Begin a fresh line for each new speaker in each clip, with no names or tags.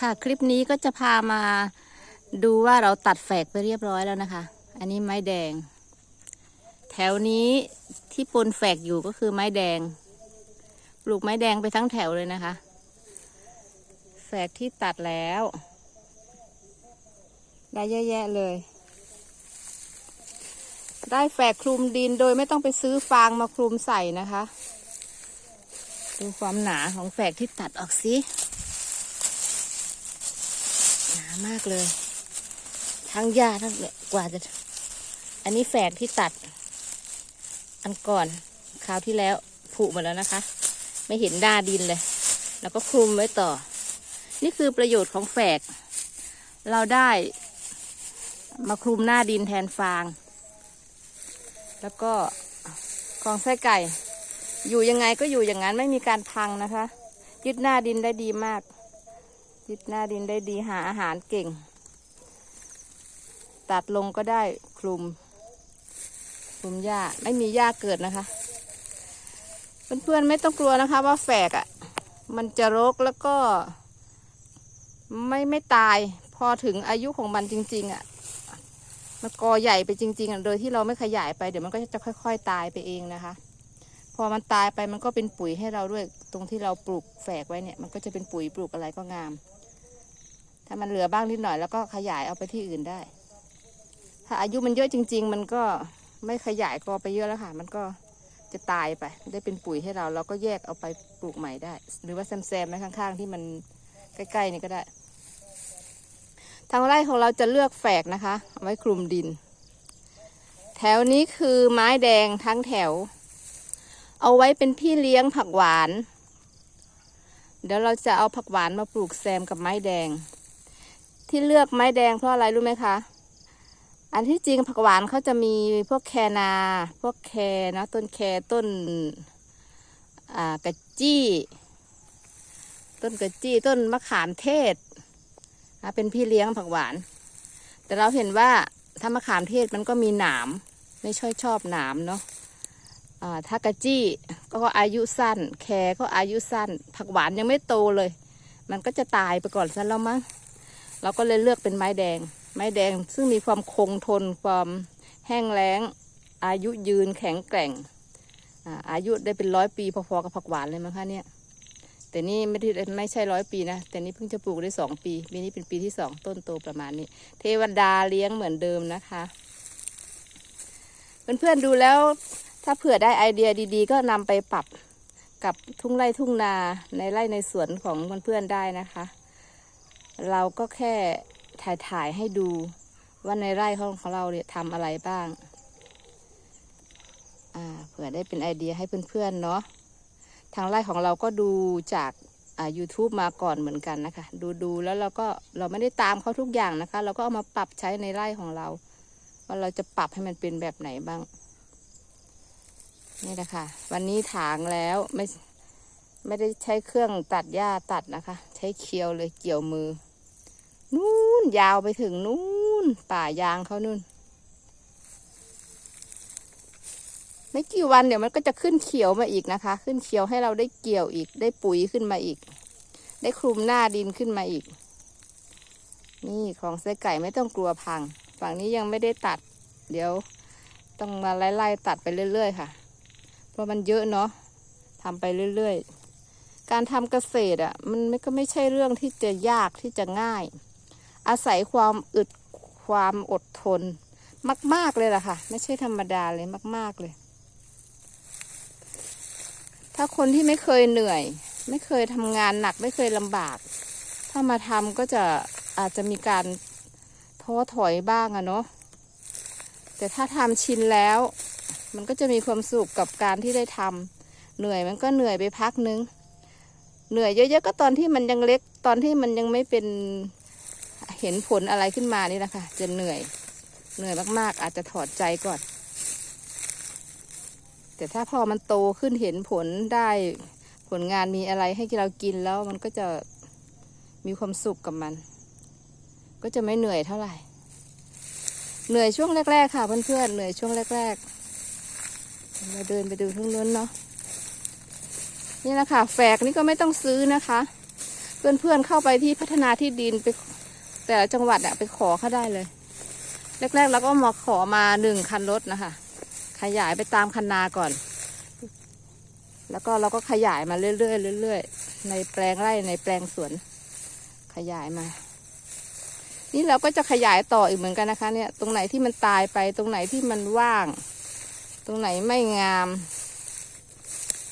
ค่ะคลิปนี้ก็จะพามาดูว่าเราตัดแฝกไปเรียบร้อยแล้วนะคะ อันนี้ไม้แดง แถวนี้ที่ปนแฝกอยู่ก็คือไม้แดง ปลูกไม้แดงไปทั้งแถวเลยนะคะ แฝกที่ตัดแล้ว ได้เยอะแยะเลย ได้แฝกคลุมดินโดยไม่ต้องไปซื้อฟางมาคลุมใส่นะคะ ดูความหนาของแฝกที่ตัดออกสิามากเลย ทั้งหญ้าทั้งเนี่ยกว่าจะ อันนี้แฝกที่ตัด อันก่อนคราวที่แล้วผุหมดแล้วนะคะ ไม่เห็นด้าดินเลย แล้วก็คลุมไว้ต่อ นี่คือประโยชน์ของแฝก เราได้มาคลุมหน้าดินแทนฟาง แล้วก็กองไส้ไก่ อยู่ยังไงก็อยู่อย่างนั้นไม่มีการพังนะคะ ยึดหน้าดินได้ดีมาก ยึดหน้าดินได้ดีหาอาหารเก่ง ตัดลงก็ได้คลุม คลุมหญ้าไม่มีหญ้าเกิดนะคะ เพื่อนๆไม่ต้องกลัวนะคะ ว่าแฝกอะ่ะ มันจะรกแล้วก็ไม่ไม่ตายพอถึงอายุของมันจริง ๆอะ่ะมันกอใหญ่ไปจริงๆอะ่ะโดยที่เราไม่ขยายไปเดี๋ยวมันก็จะค่อย ๆ ตายไปเองนะคะ พอมันตายไปมันก็เป็นปุ๋ยให้เราด้วย ตรงที่เราปลูกแฝกไว้เนี่ย มันก็จะเป็นปุ๋ยปลูกอะไรก็งาม ถ้ามันเหลือบ้างนิดหน่อยแล้วก็ขยายเอาไปที่อื่นได้ ถ้าอายุมันเยอะจริง ๆ มันก็ไม่ขยายกอไปเยอะแล้วค่ะ มันก็จะตายไป ได้เป็นปุ๋ยให้เรา เราก็แยกเอาไปปลูกใหม่ได้ หรือว่าแซมๆไว้ข้าง ๆ ที่มันใกล้ๆนี่ก็ได้ ทางไร่ของเราจะเลือกแฝกนะคะเอาไว้คลุมดิน แถวนี้คือไม้แดงทั้งแถว เอาไว้เป็นพี่เลี้ยงผักหวาน เดี๋ยวเราจะเอาผักหวานมาปลูกแซมกับไม้แดง ที่เลือกไม้แดงเพราะอะไรรู้ไหมคะ อันที่จริงผักหวานเขาจะมีพวกแคนา พวกแคเนาะต้นแคต้นกระจี้ ต้นกระจี้ต้นมะขามเทศเป็นพี่เลี้ยงผักหวาน แต่เราเห็นว่าถ้ามะขามเทศมันก็มีหนามไม่ช่อยชอบหนามเนาะถ้ากระจี้ก็อายุสั้น แคก็อายุสั้น ผักหวานยังไม่โตเลย มันก็จะตายไปก่อนซะแล้วมั้ง เราก็เลยเลือกเป็นไม้แดง ไม้แดงซึ่งมีความคงทนความแห้งแล้ง อายุยืนแข็งแกร่งอาอายุได้เป็นร้อยปีพอๆกับผักหวานเลยมั้งคะเนี่ยแต่นี่ไม่ได้ไม่ใช่ร้อยปีนะ แต่นี่เพิ่งจะปลูกได้สองปีปีนี้เป็นปีที่สองต้นโตประมาณนี้ เทวดาเลี้ยงเหมือนเดิมนะคะเพื่อนๆดูแล้วถ้าเผื่อได้ไอเดียดีๆ ก็นำไปปรับกับทุ่งไร่ทุ่งนาในไร่ในสวนของเพื่อนๆได้นะคะ เราก็แค่ถ่ายๆให้ดูว่าในไร่ของของเราเนี่ยทำอะไรบ้างาเผื่อได้เป็นไอเดียให้เพื่อนๆเนาะทางไร่ของเราก็ดูจากอ่า YouTube มาก่อนเหมือนกันนะคะ ดูดูแล้วเราก็เราไม่ได้ตามเขาทุกอย่างนะคะ เราก็เอามาปรับใช้ในไร่ของเรา ว่าเราจะปรับให้มันเป็นแบบไหนบ้าง นี่นะคะ วันนี้ถางแล้วไม่ไม่ได้ใช้เครื่องตัดหญ้าตัดนะคะ ใช้เคียวเลยเกี่ยวมือ นู่นยาวไปถึงนู่นป่ายางเขานู่นไม่กี่วันเดี๋ยวมันก็จะขึ้นเขียวมาอีกนะคะ ขึ้นเขียวให้เราได้เกี่ยวอีก ได้ปุ๋ยขึ้นมาอีก ได้คลุมหน้าดินขึ้นมาอีก นี่ของไส้ไก่ไม่ต้องกลัวพัง ฝั่งนี้ยังไม่ได้ตัด เดี๋ยวต้องมาไล่ๆตัดไปเรื่อย ๆ ค่ะ เพราะมันเยอะเนาะทำไปเรื่อย ๆ การทำเกษตรอะ มันไม่ก็ไม่ใช่เรื่องที่จะยากที่จะง่าย อาศัยความอึดความอดทน มาก ๆ เลยล่ะค่ะ ไม่ใช่ธรรมดาเลยมาก ๆ เลย ถ้าคนที่ไม่เคยเหนื่อย ไม่เคยทำงานหนักไม่เคยลำบาก ถ้ามาทำก็จะอาจจะมีการท้อถอยบ้างอะเนาะแต่ถ้าทำชินแล้ว มันก็จะมีความสุขกับการที่ได้ทำเหนื่อยมันก็เหนื่อยไปพักนึง เหนื่อยเยอะๆก็ตอนที่มันยังเล็กตอนที่มันยังไม่เป็น เห็นผลอะไรขึ้นมานี่นะคะจะเหนื่อยเหนื่อยมาก ๆ อาจจะถอดใจก่อน แต่ถ้าพอมันโตขึ้นเห็นผลได้ผลงานมีอะไรให้เรากินแล้วมันก็จะมีความสุขกับมัน ก็จะไม่เหนื่อยเท่าไหร่ เหนื่อยช่วงแรก ๆ ค่ะเพื่อนๆเหนื่อยช่วงแรกๆเราเดินไปดูทุ่งนู้นเนาะนี่นะคะแฝกนี่ก็ไม่ต้องซื้อนะคะ เพื่อนๆเข้าไปที่พัฒนาที่ดินไป แต่ละจังหวัดอะไปขอเขาได้เลย แรกๆเราก็มาขอมาหนึ่งคันรถนะคะ ขยายไปตามคันนาก่อน แล้วก็เราก็ขยายมาเรื่อยๆเรื่อยๆในแปลงไร่ในแปลงสวน ขยายมา นี่เราก็จะขยายต่ออีกเหมือนกันนะคะ เนี่ย ตรงไหนที่มันตายไปตรงไหนที่มันว่าง ตรงไหนไม่งาม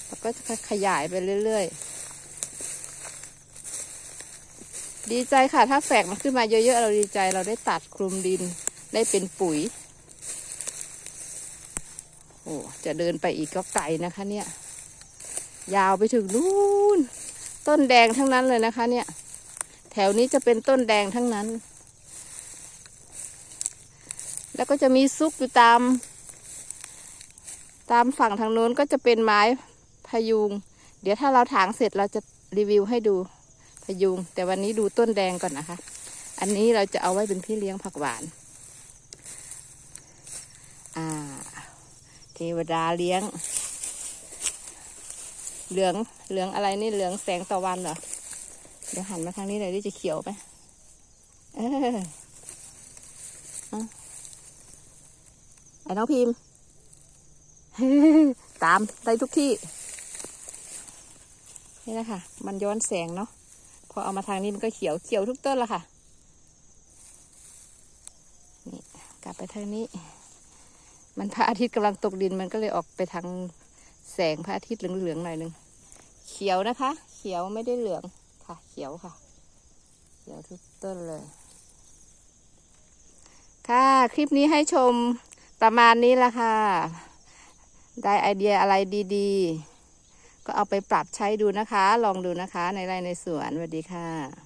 เราก็จะขยายไปเรื่อยๆ ดีใจค่ะ ถ้าแฝกมันขึ้นมาเยอะๆ เราดีใจเราได้ตัดคลุมดินได้เป็นปุ๋ย โอ้จะเดินไปอีกก็ไกลนะคะ เนี่ย ยาวไปถึงนู่น ต้นแดงทั้งนั้นเลยนะคะ เนี่ย แถวนี้จะเป็นต้นแดงทั้งนั้น แล้วก็จะมีซุกอยู่ตาม ตามฝั่งทางโน้นก็จะเป็นไม้พยุง เดี๋ยวถ้าเราถางเสร็จเราจะรีวิวให้ดู พยุง แต่วันนี้ดูต้นแดงก่อนนะคะ อันนี้เราจะเอาไว้เป็นพี่เลี้ยงผักหวาน อ่า เทวดาเลี้ยง เหลือง เหลืองอะไรนี่เหลืองแสงตะวันเหรอ เดี๋ยวหันมาทางนี้หน่อยดิจะเขียวไหมเออเอาไอ้น้องพิมพ์ตามได้ทุกที่ นี่แหละค่ะมันย้อนแสงเนาะ อเอามาทางนี้มันก็เขียวเขียวทุกต้นละค่ะ นี่กลับไปทางนี้ มันพระอาทิตย์กำลังตกดินมันก็เลยออกไปทางแสงพระอาทิตย์เหลืองๆหน่อยหนึงเขียวนะคะ เขียวไม่ได้เหลืองค่ะ เขียวค่ะ เขียวทุกต้นเลย ค่ะ คลิปนี้ให้ชมประมาณนี้ละค่ะ ได้ไอเดียอะไรดี ๆ ก็เอาไปปรับใช้ดูนะคะ ลองดูนะคะในไร่ในสวนสวัสดีค่ะ